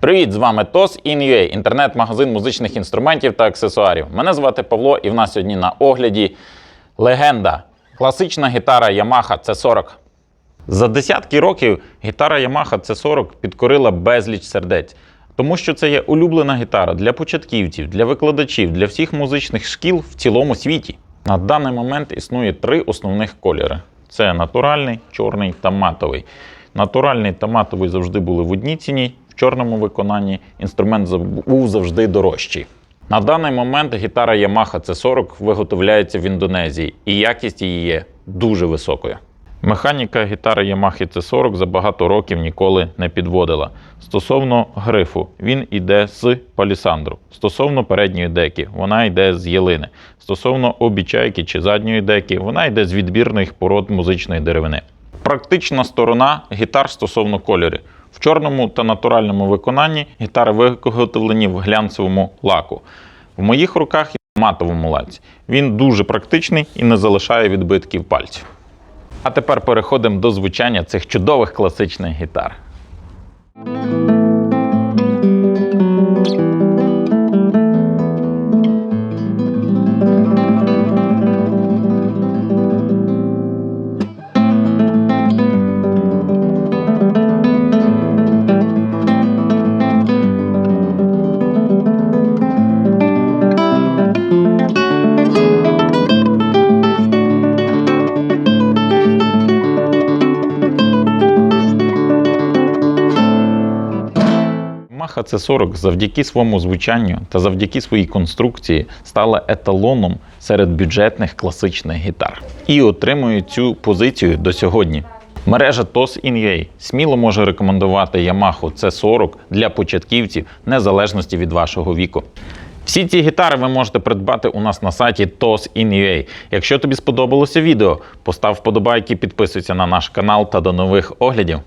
Привіт, з вами TOS In.ua, інтернет-магазин музичних інструментів та аксесуарів. Мене звати Павло, і в нас сьогодні на огляді легенда. Класична гітара Yamaha C40. За десятки років гітара Yamaha C40 підкорила безліч сердець, тому що це є улюблена гітара для початківців, для викладачів, для всіх музичних шкіл в цілому світі. На даний момент існує три основних кольори: це натуральний, чорний та матовий. Натуральний та матовий завжди були в одній ціні, чорному виконанні інструмент був завжди дорожчий. На даний момент гітара Yamaha C40 виготовляється в Індонезії, і якість її є дуже високою. Механіка гітари Yamaha C40 за багато років ніколи не підводила. Стосовно грифу, він іде з палісандру. Стосовно передньої деки, вона йде з ялини. Стосовно обічайки чи задньої деки, вона йде з відбірних пород музичної деревини. Практична сторона гітар стосовно кольорів. В чорному та натуральному виконанні гітари виготовлені в глянцевому лаку. В моїх руках в матовому лаці. Він дуже практичний і не залишає відбитків пальців. А тепер переходимо до звучання цих чудових класичних гітар. Маха C40 завдяки своєму звучанню та завдяки своїй конструкції стала еталоном серед бюджетних класичних гітар і отримує цю позицію до сьогодні. Мережа TOS In.ua сміло може рекомендувати Yamaha C40 для початківців незалежності від вашого віку. Всі ці гітари ви можете придбати у нас на сайті TOS In.ua. Якщо тобі сподобалося відео, постав вподобайки, підписуйся на наш канал та до нових оглядів.